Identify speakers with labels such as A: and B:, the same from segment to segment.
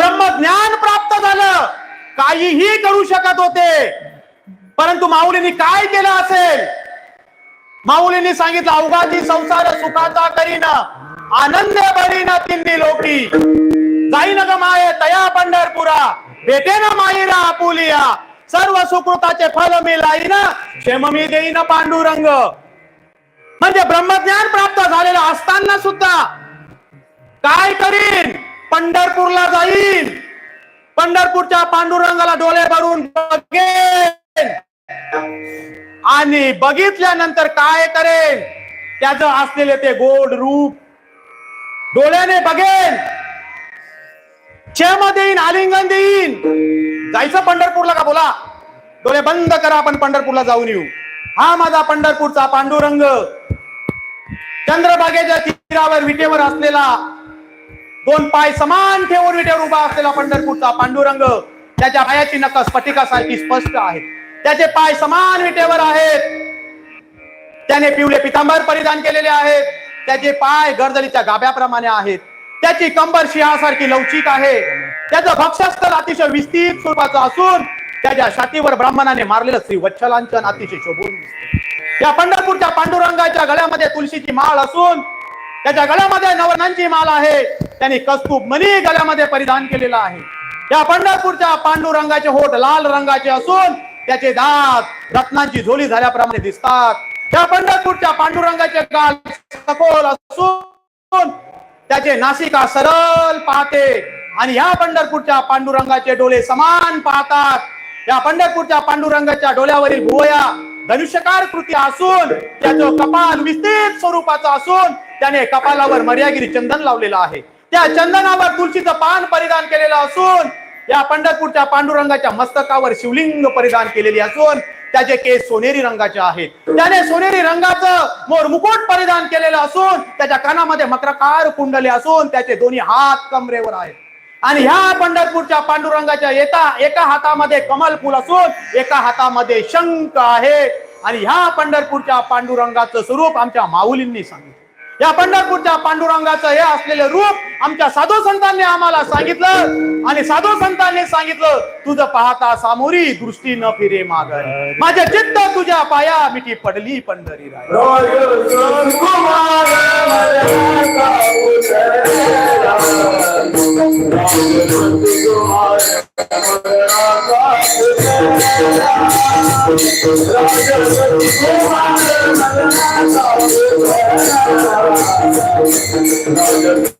A: ब्रह्मज्ञान प्राप्त झालं. काहीही करू शकत होते. परंतु माऊलींनी काय केलं असेल? माऊलींनी सांगितलं अवघाची संसार सुखाचा करीन आनंद भरीन तिन्ही लोकी. जाईन ग माये तया पंढरपुरा. भेटे ना माईरा आपुलिया सर्व सुकृताचे फल मी लाईन क्षेम मी देईन पांडुरंग. म्हणजे ब्रह्मज्ञान प्राप्त झालेलं असताना सुद्धा काय करीन? पंढरपूरला जाईल. पंढरपूरच्या पांडुरंगाला डोळे भरून बघेल. आणि बघितल्यानंतर काय करेल? त्याचं असलेले ते गोड रूप डोळ्याने बघेन क्षेम देईन आलिंगन देईन. जायचं पंढरपूरला का बोला? डोळे बंद करा आपण पंढरपूरला जाऊन येऊ. हा माझा पंढरपूरचा पांडुरंग. चंद्रभागेच्या तीरावर विटेवर असलेला दोन पाय समान ठेवून विटेवर उभा असलेला पंढरपूरचा पांडुरंग त्याच्या पायाची नख स्फटिकासारखी स्पष्ट आहे. त्याचे पाय समान विटेवर आहेत. त्याने पिवले पितांबर परिधान केलेले आहेत. त्याचे पाय गर्दलीच्या गाभ्याप्रमाणे आहेत. त्याची कंबर सिंहासारखी लवचिक आहे. त्याचं भक्षस्थल अतिशय विस्तृत स्वरूपाचं असून त्याच्या छातीवर ब्राह्मणाने मारलेलं श्री वच्छलांचन अतिशय शोभून दिसते. या पंढरपूरच्या पांडुरंगाच्या गळ्यामध्ये तुळशीची माळ असून त्याच्या गळ्यामध्ये नवरणांची माल आहे. त्यांनी कस्तूप मनी गळ्यामध्ये परिधान केलेला आहे. या पंढरपूरच्या पांडुरंगाचे होठ लाल रंगाचे असून त्याचे दात रत्नांची झोली झाल्याप्रमाणे दिसतात. या पंढरपूरच्या पांडुरंगाचे गाल सखोल असून त्याचे नासिका सरळ पाहते. आणि या पंढरपूरच्या पांडुरंगाचे डोळे समान पाहतात. या पंढरपूरच्या पांडुरंगाच्या डोळ्यावरील भुवया धनुष्यकार कृती असून त्याचं कपाल विस्तृत स्वरूपाचं असून त्याने कपालावर मर्यागिरी चंदन लावलेलं आहे. त्या चंदनावर तुळशीचं पान परिधान केलेलं असून या पंढरपूरच्या पांडुरंगाच्या मस्तकावर शिवलिंग परिधान केलेली असून त्याचे केस सोनेरी रंगाचे आहेत. त्याने सोनेरी रंगाचं मोर मुकुट परिधान केलेलं असून त्याच्या कानामध्ये मक्रकार कुंडले असून त्याचे दोन्ही हात कमरेवर आहेत. आणि ह्या पंढरपूरच्या पांडुरंगाच्या येता एका हातामध्ये कमल फुल असून एका हातामध्ये शंख आहे. आणि ह्या पंढरपूरच्या पांडुरंगाचं स्वरूप आमच्या माऊलींनी सांगितलं. या पंढरपूरच्या पांडुरंगाचं हे असलेले रूप आमच्या साधू संतांनी आम्हाला सांगितलं. आणि साधू संतांनी सांगितलं तुझं पाहता सामोरी दृष्टी न फिरे माघर. माझे चित्त तुझ्या पाया मिठी पडली पंढरी राय. Thank you.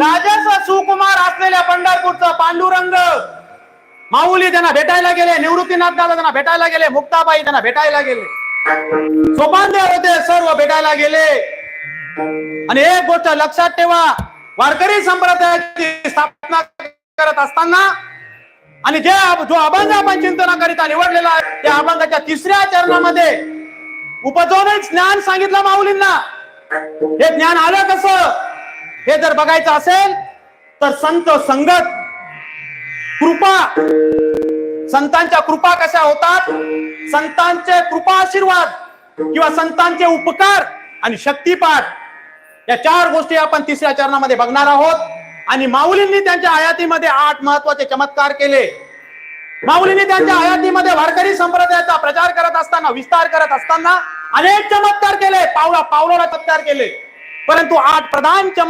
A: राजाचा सुकुमार असलेल्या पंढरपूरचा पांडुरंग. माऊली त्यांना भेटायला गेले निवृत्तीनाथ दादा त्यांना भेटायला गेले मुक्ताबाई त्यांना भेटायला गेले. सोपानदेव होते सर्व भेटायला गेले. आणि एक गोष्ट लक्षात ठेवा वारकरी संप्रदायाची स्थापना करत असताना आणि जे जो अभंग आपण चिंतनाकरिता निवडलेला आहे त्या अभंगाच्या तिसऱ्या चरणामध्ये उपजवूनच ज्ञान सांगितलं माऊलींना. हे ज्ञान आलं कसं? हे जर बघायचं असेल तर संत संगत कृपा. संतांच्या कृपा कशा होतात? संतांचे कृपा आशीर्वाद किंवा संतांचे उपकार आणि शक्तिपाठ. या चार गोष्टी आपण तिसऱ्या चरणामध्ये बघणार आहोत. आणि माऊलींनी त्यांच्या आयातीमध्ये आठ महत्त्वाचे चमत्कार केले. माऊलीने त्यांच्या आयातीमध्ये वारकरी संप्रदायाचा प्रचार करत असताना विस्तार करत असताना अनेक चमत्कार केले. पावला पावलाला चमत्कार केले. परंतु आठ प्रधान चमत्कार